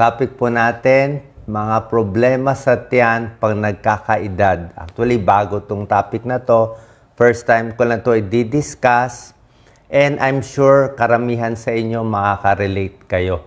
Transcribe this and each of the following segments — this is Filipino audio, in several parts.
topic po natin, mga problema sa tiyan pag nagkakaedad. Actually, bago tong topic na to. First time ko lang to i-discuss. And I'm sure karamihan sa inyo makaka-relate kayo.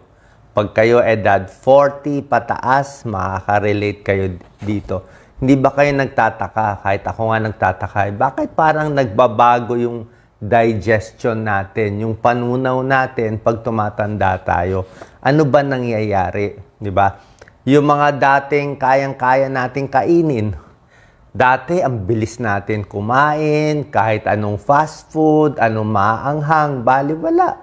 Pag kayo edad 40 pataas, makaka-relate kayo dito. Hindi ba kayo nagtataka? Kahit ako nga nagtataka, eh, bakit parang nagbabago yung digestion natin, yung panunaw natin pag tumatanda tayo? Ano ba nangyayari? Di ba? Yung mga dating kayang-kaya nating kainin, Dati, ang bilis natin kumain, kahit anong fast food, anong maanghang, bali wala.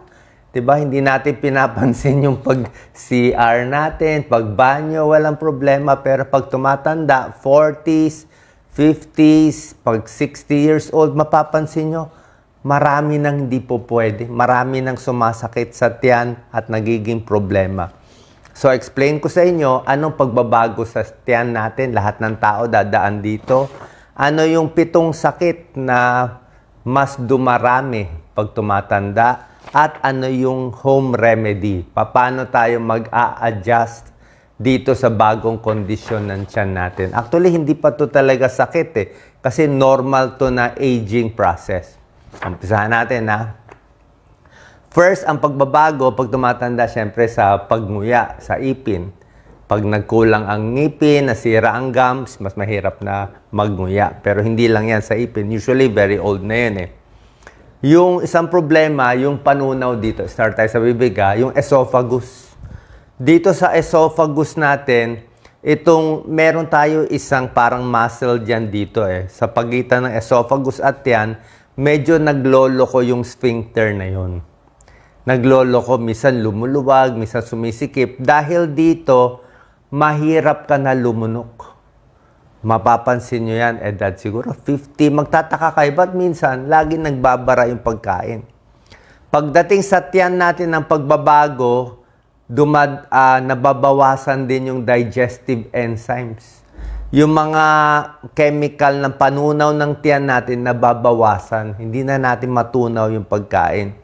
'Di ba Hindi natin pinapansin yung pag-CR natin, pag-banyo, walang problema. Pero pag tumatanda, 40s, 50s, pag 60 years old, mapapansin nyo, marami nang hindi po pwede. Marami nang sumasakit sa tiyan at nagiging problema. So, explain ko sa inyo anong pagbabago sa tiyan natin. Lahat ng tao dadaan dito. Ano yung pitong sakit na mas dumarami pag tumatanda? At ano yung home remedy? Paano tayo mag-a-adjust dito sa bagong kondisyon ng tiyan natin? Actually, hindi pa to talaga sakit eh. Kasi normal to na aging process. Umpisahan natin ha. First, ang pagbabago pag tumatanda syempre sa pagnguya, sa ipin. Pag nagkulang ang ngipin, nasira ang gums, mas mahirap na magnguya. Pero hindi lang yan sa ipin. Usually, very old na yan eh. Yung isang problema, yung panunaw dito. Start tayo sa bibig ha, yung esophagus. Dito sa esophagus natin, itong meron tayo isang parang muscle dyan dito eh. Sa pagitan ng esophagus at yan, medyo naglolo ko yung sphincter na yon nagloloko, minsan lumuluwag, minsan sumisikip. Dahil dito, mahirap ka na lumunok. Mapapansin nyo yan, edad siguro 50. Magtataka kayo, ba't minsan lagi nagbabara yung pagkain? Pagdating sa tiyan natin ng pagbabago, dumad, uh, nababawasan din yung digestive enzymes. Yung mga chemical ng panunaw ng tiyan natin nababawasan. Hindi na natin matunaw yung pagkain.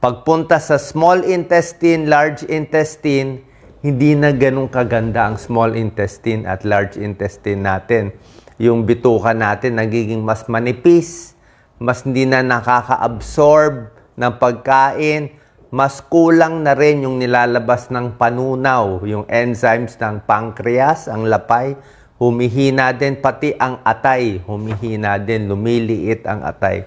Pagpunta sa small intestine, large intestine, hindi na ganun kaganda ang small intestine at large intestine natin. Yung bituka natin nagiging mas manipis, mas hindi na nakaka-absorb ng pagkain, mas kulang na rin yung nilalabas ng panunaw, yung enzymes ng pancreas, ang lapay, humihina din pati ang atay, humihina din, lumiliit ang atay.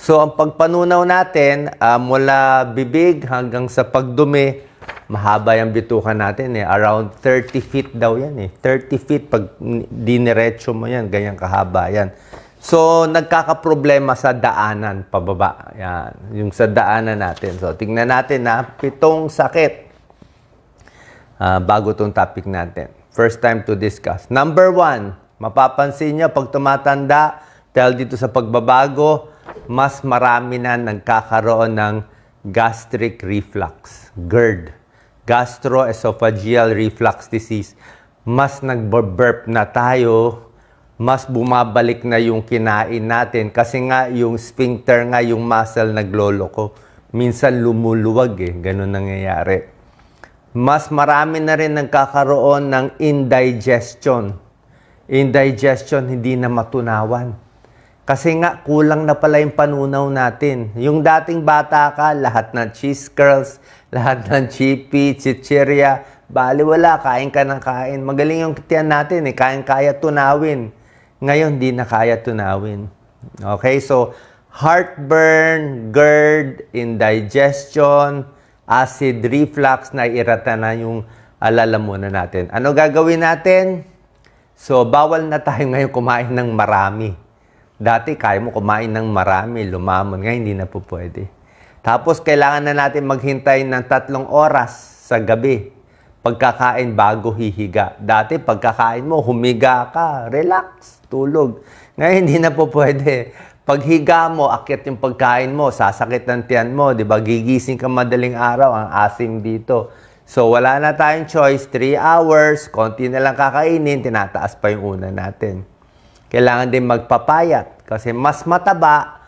So, ang pagpanunaw natin, uh, mula bibig hanggang sa pagdumi, mahaba yung bitukan natin eh. Around 30 feet daw yan eh. 30 feet pag diniretso mo yan, ganyan kahaba yan. So, nagkakaproblema sa daanan pababa. Yan, yung sa daanan natin. So, tingnan natin na pitong sakit. Uh, bago tong topic natin. First time to discuss. Number one, mapapansin nyo pag tumatanda, dahil dito sa pagbabago, mas marami na nagkakaroon ng gastric reflux, GERD, gastroesophageal reflux disease. Mas nagburp na tayo, mas bumabalik na yung kinain natin kasi nga yung sphincter nga yung muscle nagloloko. Minsan lumuluwag eh, ganun nangyayari. Mas marami na rin nagkakaroon ng indigestion. Indigestion hindi na matunawan kasi nga, kulang na pala yung panunaw natin. Yung dating bata ka, lahat ng cheese curls, lahat ng chippy, chichirya, bali wala, kain ka ng kain. Magaling yung tiyan natin eh, kain-kaya tunawin. Ngayon, di na kaya tunawin. Okay, so heartburn, GERD, indigestion, acid reflux, na irata na yung alalamunan natin. Ano gagawin natin? So, bawal na tayo ngayon kumain ng marami. Dati, kaya mo kumain ng marami, lumamon. Ngayon, hindi na po pwede. Tapos, kailangan na natin maghintay ng tatlong oras sa gabi pagkakain bago hihiga. Dati, pagkakain mo, humiga ka, relax, tulog. Ngayon, hindi na po pwede. Paghiga mo, akit yung pagkain mo, sasakit ng tiyan mo, di ba? Gigising ka madaling araw, ang asim dito. So, wala na tayong choice. 3 hours, konti na lang kakainin, tinataas pa yung una natin. Kailangan din magpapayat kasi mas mataba,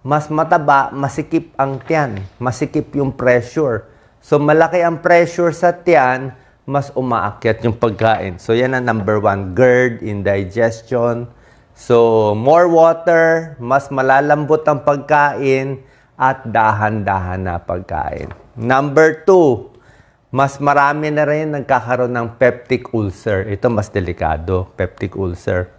mas mataba, masikip ang tiyan, masikip yung pressure. So malaki ang pressure sa tiyan, mas umaakyat yung pagkain. So, yan ang number one, GERD, indigestion. So, more water, mas malalambot ang pagkain, at dahan-dahan na pagkain. Number two, mas marami na rin nagkakaroon ng peptic ulcer. Ito mas delikado, peptic ulcer.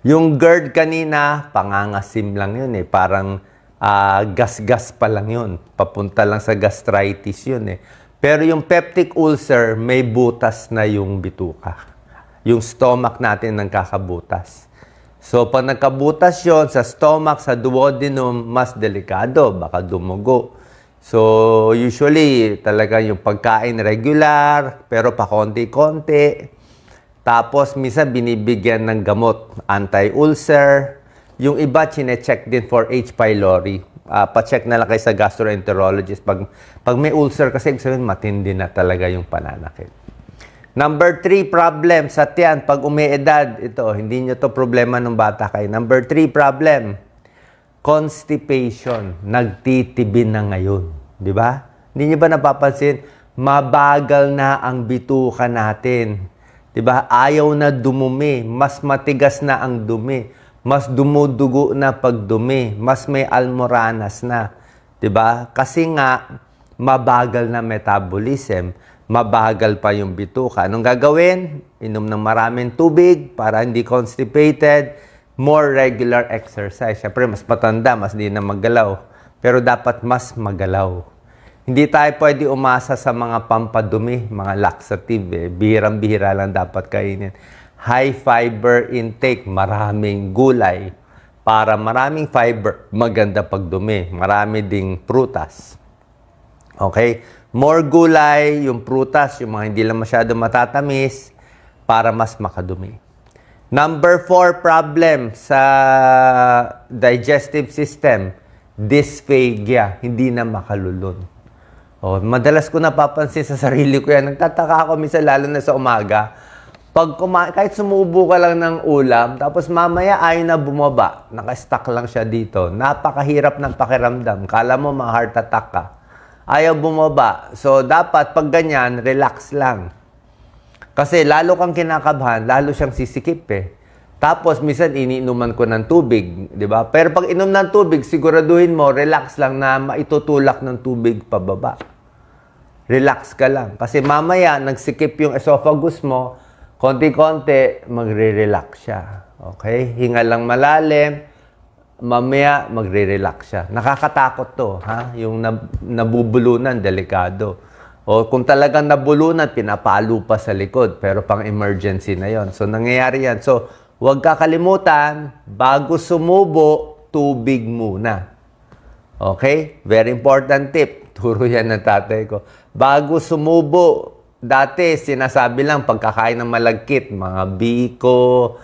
Yung GERD kanina, pangangasim lang yun eh. Parang ah, gas-gas pa lang yun. Papunta lang sa gastritis yun eh. Pero yung peptic ulcer, may butas na yung bituka. Yung stomach natin nagkakabutas. So, pag nagkabutas yon sa stomach, sa duodenum, mas delikado. Baka dumugo. So, usually, talaga yung pagkain regular, pero pa konti-konti. Tapos, minsan binibigyan ng gamot, anti-ulcer. Yung iba, chinecheck din for H. pylori. Ah, pa-check na lang kayo sa gastroenterologist. Pag, pag may ulcer, kasi ibig sabihin, matindi na talaga yung pananakit. Number three problem sa tiyan, pag umiedad, ito, hindi nyo to problema ng bata kayo. Number three problem, constipation. Nagtitibi na ngayon. Di ba? Hindi nyo ba napapansin? Mabagal na ang bituka natin. Di ba? Ayaw na dumumi. Mas matigas na ang dumi. Mas dumudugo na pagdumi. Mas may almoranas na. Di ba? Kasi nga, mabagal na metabolism, mabagal pa yung bituka. Anong gagawin? Inom ng maraming tubig para hindi constipated, more regular exercise. Siyempre, mas matanda, mas di na magalaw. Pero dapat mas magalaw. Hindi tayo pwede umasa sa mga pampadumi, mga laxative. Eh. Bihirang-bihira lang dapat kainin. High fiber intake, maraming gulay. Para maraming fiber, maganda pagdumi. Marami ding prutas. Okay? More gulay, yung prutas, yung mga hindi lang masyado matatamis, para mas makadumi. Number four problem sa digestive system, dysphagia, hindi na makalulon. Oh, madalas ko napapansin sa sarili ko yan. Nagtataka ako minsan lalo na sa umaga. Pag kuma- kahit sumubo ka lang ng ulam, tapos mamaya ayaw na bumaba. Naka-stuck lang siya dito. Napakahirap ng pakiramdam. Kala mo ma-heart attack ka. Ayaw bumaba. So, dapat pag ganyan, relax lang. Kasi lalo kang kinakabahan, lalo siyang sisikip eh. Tapos, minsan iniinuman ko ng tubig, di ba? Pero pag inom ng tubig, siguraduhin mo, relax lang na maitutulak ng tubig pababa. Relax ka lang. Kasi mamaya, nagsikip yung esophagus mo, konti-konti, magre-relax siya. Okay? Hinga lang malalim, mamaya magre-relax siya. Nakakatakot to, ha? Yung nab- nabubulunan, delikado. O kung talagang nabulunan, pinapalo pa sa likod. Pero pang emergency na yon. So, nangyayari yan. So, huwag kakalimutan, bago sumubo, tubig muna. Okay? Very important tip. Turo yan ng tatay ko. Bago sumubo, dati sinasabi lang pagkakain ng malagkit, mga biko,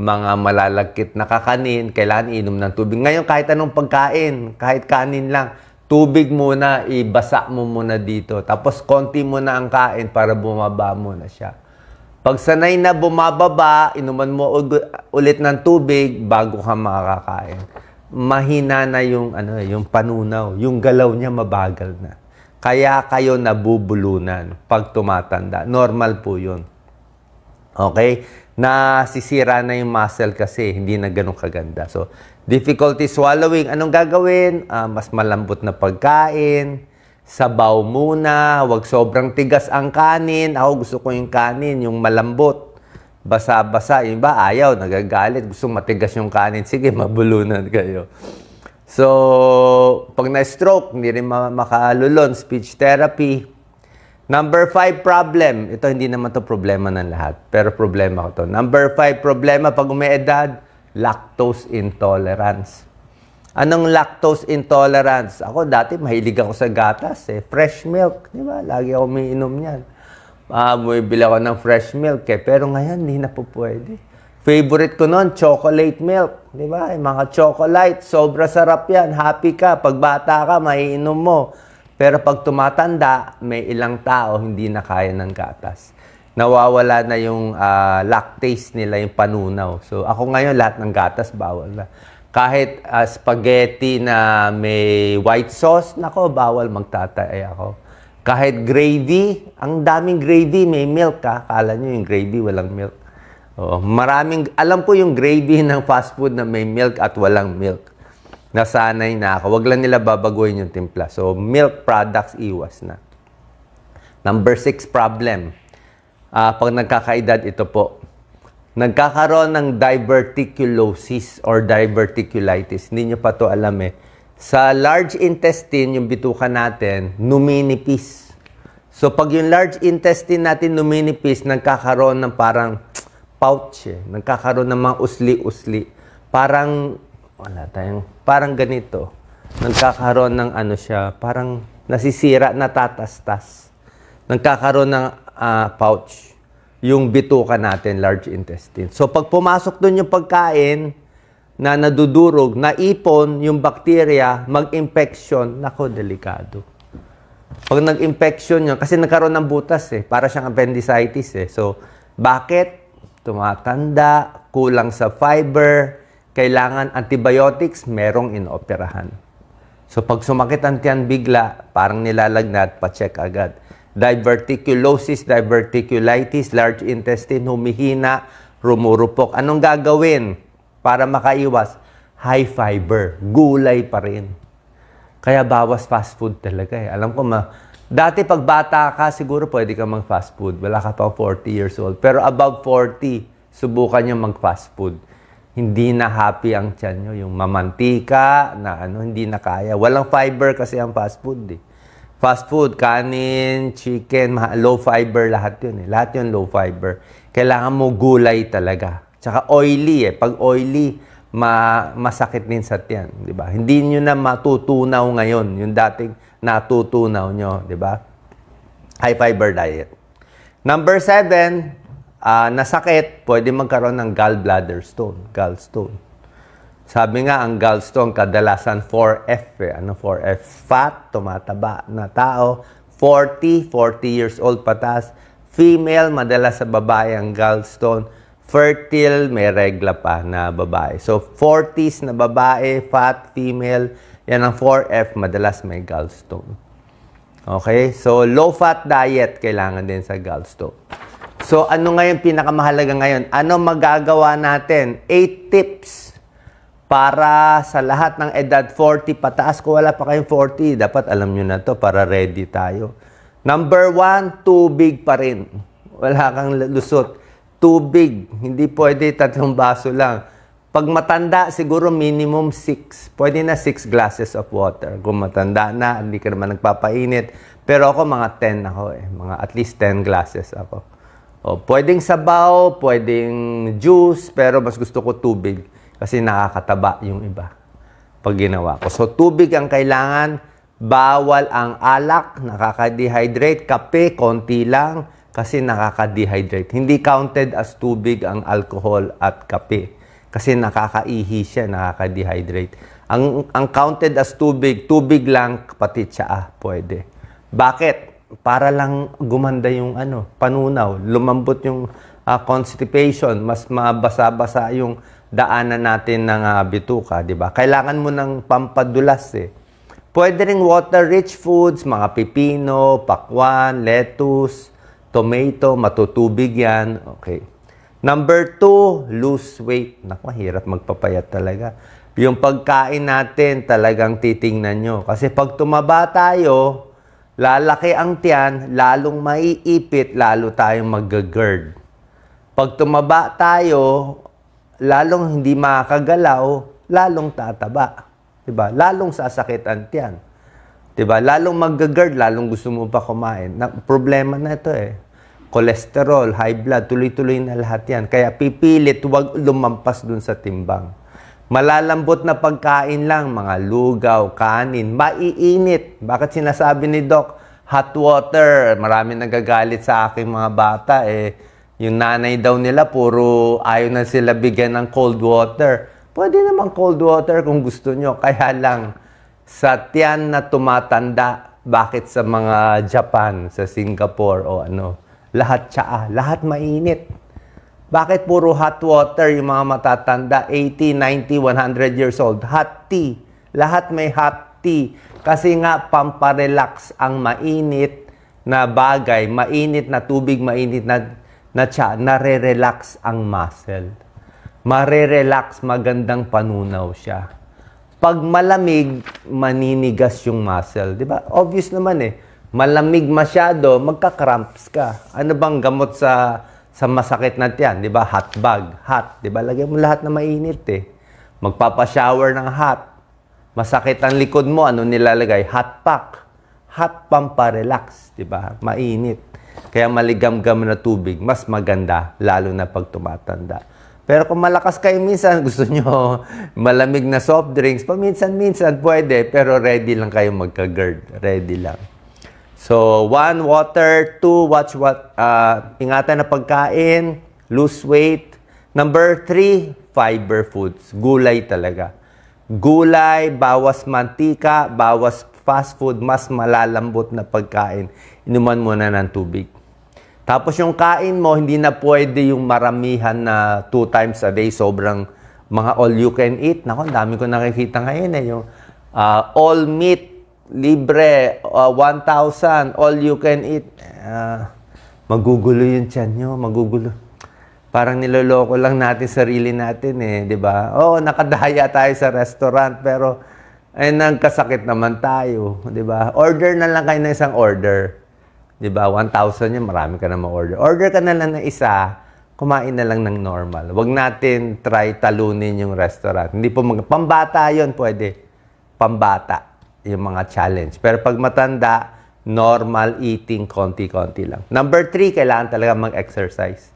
mga malalagkit na kakanin, kailangan inom ng tubig. Ngayon, kahit anong pagkain, kahit kanin lang, tubig muna, ibasa mo muna dito. Tapos, konti mo na ang kain para bumaba muna siya. Pag sanay na bumababa, inuman mo ulit ng tubig bago ka makakain. Mahina na yung ano, yung panunaw, yung galaw niya mabagal na. Kaya kayo nabubulunan pag tumatanda. Normal po 'yun. Okay? Nasisira na yung muscle kasi hindi na ganun kaganda. So, difficulty swallowing. Anong gagawin? Ah, mas malambot na pagkain. Sabaw muna. Huwag sobrang tigas ang kanin. Ako gusto ko yung kanin, yung malambot. Basa-basa. Yung iba ayaw, nagagalit. Gusto matigas yung kanin. Sige, mabulunan kayo. So, pag na-stroke, hindi rin ma- makalulon. Speech therapy. Number five problem. Ito hindi naman to problema ng lahat. Pero problema ko to. Number five problema pag umiedad, lactose intolerance. Anong lactose intolerance? Ako dati mahilig ako sa gatas eh. Fresh milk, di ba? Lagi ako umiinom niyan. Ah, bumibili ako ng fresh milk eh. Pero ngayon, hindi na po pwede. Favorite ko noon, chocolate milk. Di ba? Yung mga chocolate, sobra sarap yan. Happy ka. Pag bata ka, maiinom mo. Pero pag tumatanda, may ilang tao hindi na kaya ng gatas. Nawawala na yung ah, lactase nila, yung panunaw. So ako ngayon, lahat ng gatas, bawal na. Kahit ah, spaghetti na may white sauce, nako, bawal magtatay ako. Kahit gravy, ang daming gravy, may milk ka. Kala nyo yung gravy, walang milk. Oo, maraming, alam ko yung gravy ng fast food na may milk at walang milk. Nasanay na ako. Wag lang nila babaguhin yung timpla. So, milk products, iwas na. Number six problem. Ah, pag nagkakaedad, ito po. Nagkakaroon ng diverticulosis or diverticulitis. Hindi nyo pa to alam eh. Sa large intestine, yung bituka natin, numinipis. So pag yung large intestine natin numinipis, nagkakaroon ng parang pouch eh. Nagkakaroon ng mga usli-usli. Parang, wala tayong, parang ganito. Nagkakaroon ng ano siya, parang nasisira, natatastas. Nagkakaroon ng ah, pouch yung bituka natin, large intestine. So pag pumasok doon yung pagkain na nadudurog, naipon yung bakterya, mag-infection, nako, delikado. Pag nag-infection yun, kasi nagkaroon ng butas eh, para siyang appendicitis eh. So, bakit? Tumatanda, kulang sa fiber, kailangan antibiotics, merong inoperahan. So, pag sumakit ang tiyan bigla, parang nilalagnat, pa-check agad. Diverticulosis, diverticulitis, large intestine, humihina, rumurupok. Anong gagawin para makaiwas? High fiber, gulay pa rin. Kaya bawas fast food talaga eh. Alam ko, ma dati pag bata ka, siguro pwede ka mag-fast food. Wala ka pa 40 years old. Pero above 40, subukan nyo mag-fast food. Hindi na happy ang tiyan nyo. Yung mamantika, na ano, hindi na kaya. Walang fiber kasi ang fast food eh. Fast food, kanin, chicken, low fiber, lahat yun eh. Lahat yun low fiber. Kailangan mo gulay talaga. Tsaka oily eh. Pag oily, ma masakit din sa tiyan, di ba? Hindi nyo na matutunaw ngayon, yung dating natutunaw nyo, di ba? High fiber diet. Number seven, ah, nasakit, pwede magkaroon ng gallbladder stone, gallstone. Sabi nga, ang gallstone, kadalasan 4F eh. Ano 4F? Fat, tumataba na tao. 40, 40 years old patas. Female, madalas sa babae ang gallstone. Fertile, may regla pa na babae. So, 40s na babae, fat, female, yan ang 4F, madalas may gallstone. Okay? So, low-fat diet kailangan din sa gallstone. So, ano ngayon pinakamahalaga ngayon? Ano magagawa natin? 8 tips para sa lahat ng edad 40 pataas. Kung wala pa kayong 40, dapat alam nyo na to para ready tayo. Number one, tubig pa rin. Wala kang lusot. Tubig. Hindi pwede tatlong baso lang. Pag matanda, siguro minimum 6. Pwede na 6 glasses of water. Kung matanda na, hindi ka naman nagpapainit. Pero ako, mga 10 ako eh. Mga at least 10 glasses ako. O, pwedeng sabaw, pwedeng juice, pero mas gusto ko tubig kasi nakakataba yung iba pag ginawa ko. So, tubig ang kailangan. Bawal ang alak, nakaka-dehydrate. Kape, konti lang kasi nakaka-dehydrate. Hindi counted as tubig ang alcohol at kape kasi nakakaihi siya, nakaka-dehydrate. Ang, ang counted as tubig, tubig lang, pati tsaa, pwede. Bakit? Para lang gumanda yung ano, panunaw, lumambot yung ah, constipation, mas mabasa-basa yung daanan natin ng ah, bituka, di ba? Kailangan mo ng pampadulas eh. Pwede ring water-rich foods, mga pipino, pakwan, lettuce, tomato, matutubig yan. Okay. Number two, lose weight. Naku, hirap magpapayat talaga. Yung pagkain natin, talagang titingnan nyo. Kasi pag tumaba tayo, lalaki ang tiyan, lalong maiipit, lalo tayong mag-GERD. Pag tumaba tayo, lalong hindi makakagalaw, lalong tataba. 'Di ba? Lalong sasakit ang tiyan. 'Di ba? Lalong mag-GERD, lalong gusto mo pa kumain. Na, problema na ito eh. Cholesterol, high blood, tuloy-tuloy na lahat yan. Kaya pipilit, huwag lumampas dun sa timbang. Malalambot na pagkain lang, mga lugaw, kanin, maiinit. Bakit sinasabi ni Doc, hot water? Marami nagagalit sa aking mga bata eh. Yung nanay daw nila, puro ayaw na sila bigyan ng cold water. Pwede naman cold water kung gusto nyo. Kaya lang, sa tiyan na tumatanda, bakit sa mga Japan, sa Singapore o ano, lahat tsaa, lahat mainit. Bakit puro hot water yung mga matatanda, 80, 90, 100 years old? Hot tea. Lahat may hot tea. Kasi nga, pamparelax ang mainit na bagay, mainit na tubig, mainit na, na tsa, nare-relax ang muscle. Mare-relax, magandang panunaw siya. Pag malamig, maninigas yung muscle. Di ba? Obvious naman eh. Malamig masyado, magka-cramps ka. Ano bang gamot sa sa masakit na tiyan? Di ba? Hot bag. Hot. Di ba? Lagyan mo lahat na mainit eh. Magpapa-shower ng hot. Masakit ang likod mo, ano nilalagay? Hot pack. Hot pampa-relax. Di ba? Mainit. Kaya maligam-gam na tubig, mas maganda, lalo na pag tumatanda. Pero kung malakas kayo minsan, gusto nyo malamig na soft drinks, paminsan-minsan pwede, pero ready lang kayo magka-GERD. Ready lang. So, one, water. Two, watch what, uh, ingatan na pagkain, lose weight. Number three, fiber foods. Gulay talaga. Gulay, bawas mantika, bawas fast food, mas malalambot na pagkain. Inuman muna ng tubig. Tapos yung kain mo, hindi na pwede yung maramihan na two times a day, sobrang mga all you can eat. Nako, ang dami ko nakikita ngayon eh. Yung ah, all meat, libre, ah, 1,000, all you can eat. Ah, magugulo yung tiyan nyo, magugulo. Parang niloloko lang natin sarili natin eh, di ba? Oo, nakadaya tayo sa restaurant, pero ay nagkasakit naman tayo, di ba? Order na lang kayo ng isang order. Di ba? 1,000 yan, marami ka na ma-order. Order ka na lang ng isa, kumain na lang ng normal. Huwag natin try talunin yung restaurant. Hindi po mag... Pambata yon pwede. Pambata yung mga challenge. Pero pag matanda, normal eating, konti-konti lang. Number three, kailangan talaga mag-exercise.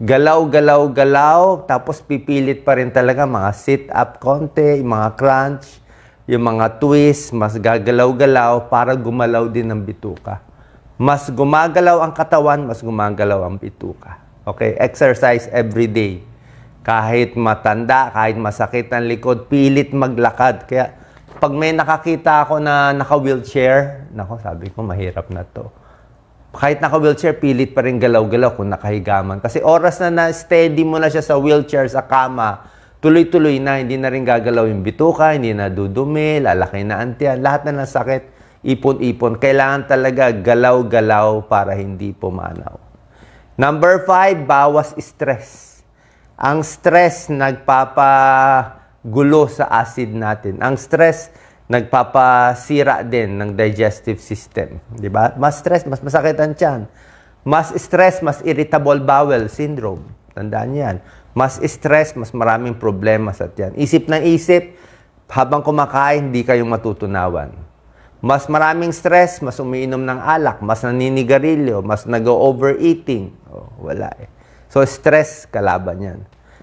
Galaw, galaw, galaw, tapos pipilit pa rin talaga mga sit-up konti, mga crunch, yung mga twist, mas gagalaw-galaw para gumalaw din ng bituka. Mas gumagalaw ang katawan, mas gumagalaw ang bituka. Okay? Exercise every day. Kahit matanda, kahit masakit ang likod, pilit maglakad. Kaya pag may nakakita ako na naka-wheelchair, nako, sabi ko, mahirap na to. Kahit naka-wheelchair, pilit pa rin galaw-galaw kung nakahigaman. Kasi oras na na-steady mo na siya sa wheelchair, sa kama, tuloy-tuloy na, hindi na rin gagalaw yung bituka, hindi na dudumi, lalaki na antiyan, lahat na ng sakit, ipon-ipon. Kailangan talaga galaw-galaw para hindi pumanaw. Number five, bawas stress. Ang stress nagpapagulo sa acid natin. Ang stress nagpapasira din ng digestive system. Di ba? Mas stress, mas masakit ang tiyan. Mas stress, mas irritable bowel syndrome. Tandaan yan. Mas stress, mas maraming problema sa tiyan. Isip ng isip, habang kumakain, hindi kayong matutunawan. Mas maraming stress, mas umiinom ng alak, mas naninigarilyo, mas nag-overeating. Oh, wala eh. So, stress, kalaban yan.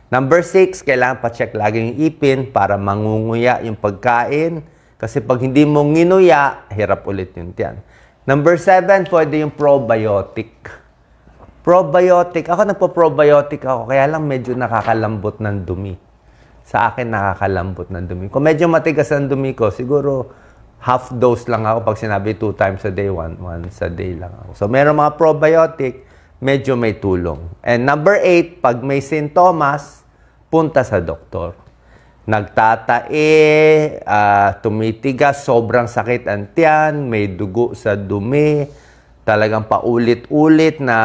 Number six, kailangan pa-check lagi yung ipin para mangunguya yung pagkain. Kasi pag hindi mo nginuya, hirap ulit yung tiyan. Number seven, pwede yung probiotic. Probiotic. Ako nagpo-probiotic ako, kaya lang medyo nakakalambot ng dumi. Sa akin, nakakalambot ng dumi. Kung medyo matigas ang dumi ko, siguro half dose lang ako pag sinabi two times a day, one, once a day lang ako. So, meron mga probiotic, medyo may tulong. And number eight, pag may sintomas, punta sa doktor. Nagtatae, ah, tumitigas, sobrang sakit ang tiyan, may dugo sa dumi, talagang paulit-ulit na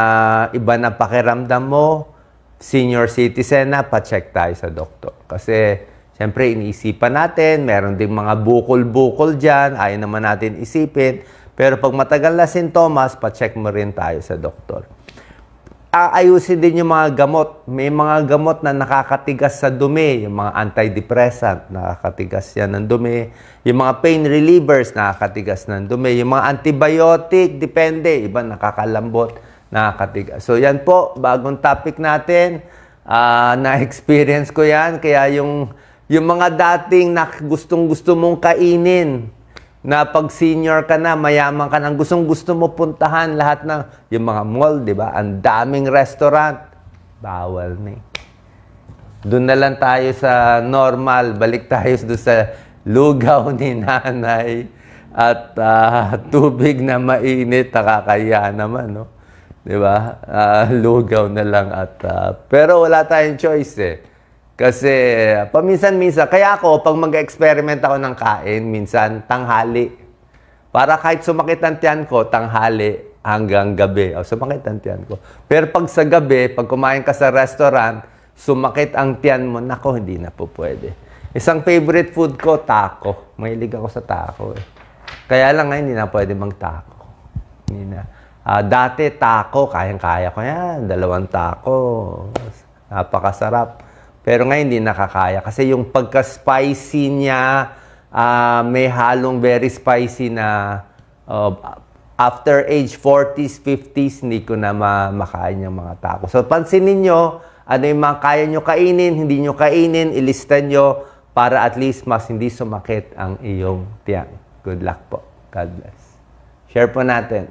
iba na pakiramdam mo, senior citizen na, pa-check tayo sa doktor. Kasi, siyempre, iniisipan natin, meron ding mga bukol-bukol dyan, ayaw naman natin isipin. Pero pag matagal na sintomas, pa-check mo rin tayo sa doktor. Aayusin din yung mga gamot. May mga gamot na nakakatigas sa dumi, yung mga antidepressant, nakakatigas yan ng dumi. Yung mga pain relievers, nakakatigas ng dumi. Yung mga antibiotic, depende. Iba nakakalambot, nakakatigas. So yan po, bagong topic natin. Ah, na-experience ko yan. Kaya yung, yung mga dating na gustong gusto mong kainin, na pag senior ka na, mayaman ka na, gustong gusto mo puntahan lahat ng, yung mga mall, di ba? Ang daming restaurant. Bawal na eh. Doon na lang tayo sa normal. Balik tayo doon sa lugaw ni nanay at ah, tubig na mainit, nakakaya naman, no? Di ba? Ah, lugaw na lang at... ah, pero wala tayong choice eh. Kasi paminsan-minsan, kaya ako, pag mag-experiment ako ng kain, minsan tanghali. Para kahit sumakit ang tiyan ko, tanghali, hanggang gabi. O, sumakit ang tiyan ko. Pero pag sa gabi, pag kumain ka sa restaurant, sumakit ang tiyan mo, nako, hindi na po pwede. Isang favorite food ko, taco. Mahilig ako sa taco eh. Kaya lang ngayon, hindi na pwede mag-taco. Hindi na. Ah, dati, taco, kayang-kaya ko yan. Dalawang taco. Napakasarap. Pero ngayon, hindi nakakaya. Kasi yung pagka-spicy niya, ah, may halong very spicy na uh, after age 40s, 50s, hindi ko na ma- makain yung mga taco. So, pansinin nyo, ano yung mga kaya nyo kainin, hindi nyo kainin, ilista nyo para at least mas hindi sumakit ang iyong tiyan. Good luck po. God bless. Share po natin.